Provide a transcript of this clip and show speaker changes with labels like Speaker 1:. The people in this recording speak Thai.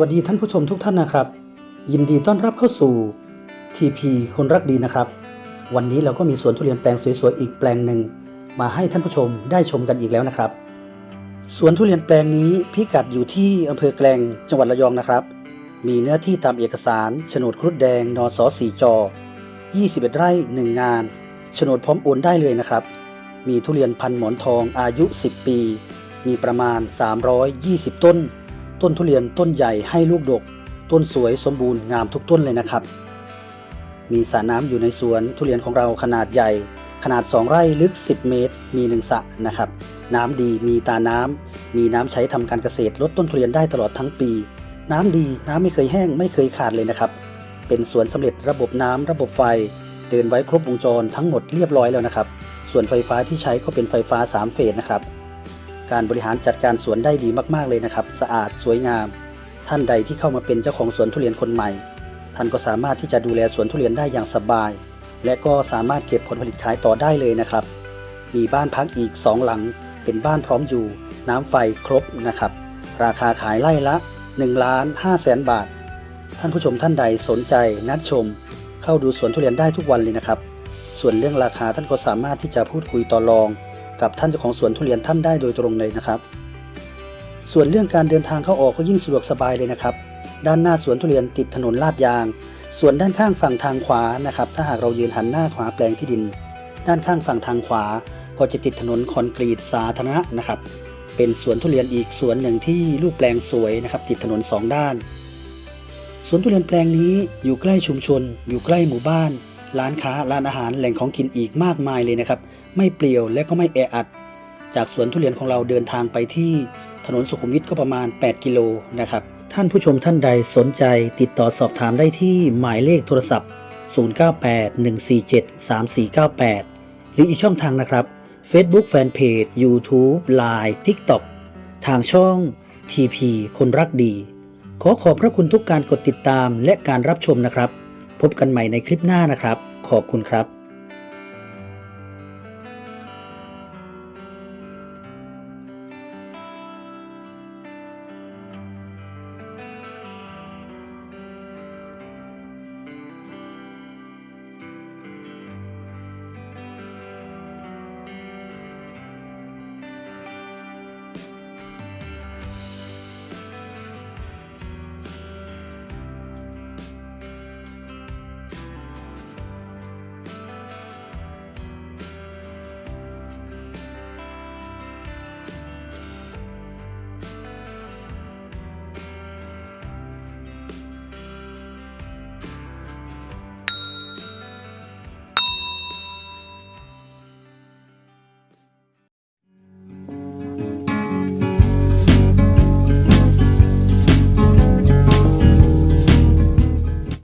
Speaker 1: วัสดีท่านผู้ชมทุกท่านนะครับ ยินดีต้อนรับเข้าสู่ TP คนรักดีนะครับ วันนี้เราก็มีสวนทุเรียนแปลงสวยๆอีกแปลงหนึ่งมาให้ท่านผู้ชมได้ชมกันอีกแล้วนะครับสวนทุเรียนแปลงนี้พิกัดอยู่ที่อำเภอแกลงจังหวัดระยองนะครับ มีเนื้อที่ตามเอกสารโฉนดครุฑแดงนสสีจอ 21 ไร่ 1 งานโฉนดพร้อมโอนได้เลยนะครับ มีทุเรียนพันหมอนทองอายุ 10 ปี มีประมาณ 320 ต้น ต้นทุเรียนต้นใหญ่ให้ลูกดก ต้นสวยสมบูรณ์งามทุกต้นเลยนะครับ มีสระน้ำอยู่ในสวนทุเรียนของเราขนาดใหญ่ ขนาด 2 ไร่ลึก 10 เมตร มีหนึ่งสระนะครับ น้ำดีมีตาน้ำมีน้ำใช้ทำการเกษตรลดต้นทุเรียนได้ตลอดทั้งปี น้ำดีน้ำไม่เคยแห้งไม่เคยขาดเลยนะครับ เป็นสวนสำเร็จระบบน้ำระบบไฟ เดินไว้ครบวงจรทั้งหมดเรียบร้อยแล้วนะครับ ส่วนไฟฟ้าที่ใช้ก็เป็นไฟฟ้า 3 เฟสนะครับ การบริหารจัดการสวนได้ดีมากๆเลยนะครับ สะอาดสวยงาม ท่านใดที่เข้ามาเป็นเจ้าของสวนทุเรียนคนใหม่ ท่านก็สามารถที่จะดูแลสวนทุเรียนได้อย่างสบาย และก็สามารถเก็บผลผลิตขายต่อได้เลยนะครับ มีบ้านพักอีก 2 หลัง เป็นบ้านพร้อมอยู่ น้ำไฟครบนะครับ ราคาขายไร่ละ1ล้าน5แสนบาท ท่านผู้ชมท่านใดสนใจนัดชม เข้าดูสวนทุเรียนได้ทุกวันเลยนะครับ ส่วนเรื่องราคาท่านก็สามารถที่จะพูดคุยต่อรอง กับท่านเจ้าของสวนทุเรียนท่านได้โดยตรงเลยนะครับ ส่วนเรื่องการเดินทางเข้าออกก็ยิ่งสะดวกสบายเลยนะครับ ด้านหน้าสวนทุเรียนติดถนนลาดยาง ส่วนด้านข้างฝั่งทางขวานะครับ ถ้าหากเรายืนหันหน้าขวาแปลงที่ดิน ด้านข้างฝั่งทางขวา ก็จะติดถนนคอนกรีตสาธารณะนะครับ เป็นสวนทุเรียนอีกสวนหนึ่งที่รูปแปลงสวยนะครับ ติดถนนสองด้านสวนทุเรียนแปลงนี้อยู่ใกล้ชุมชน อยู่ใกล้หมู่บ้าน ร้านค้าร้านอาหารแหล่งของกินอีกมากมายเลยนะครับ ไม่เปลี่ยวและก็ไม่แออัด จากสวนทุเรียนของเราเดินทางไปที่ถนนสุขุมวิทก็ประมาณ 8 กิโลนะครับ ท่านผู้ชมท่านใดสนใจติดต่อสอบถามได้ที่หมายเลขโทรศัพท์ 0981473498 หรืออีกช่องทางนะครับ Facebook Fanpage YouTube Line TikTok ทางช่อง TP คนรักดี ขอขอบพระคุณทุกการกดติดตามและการรับชมนะครับ พบกันใหม่ในคลิปหน้านะครับ ขอบคุณครับ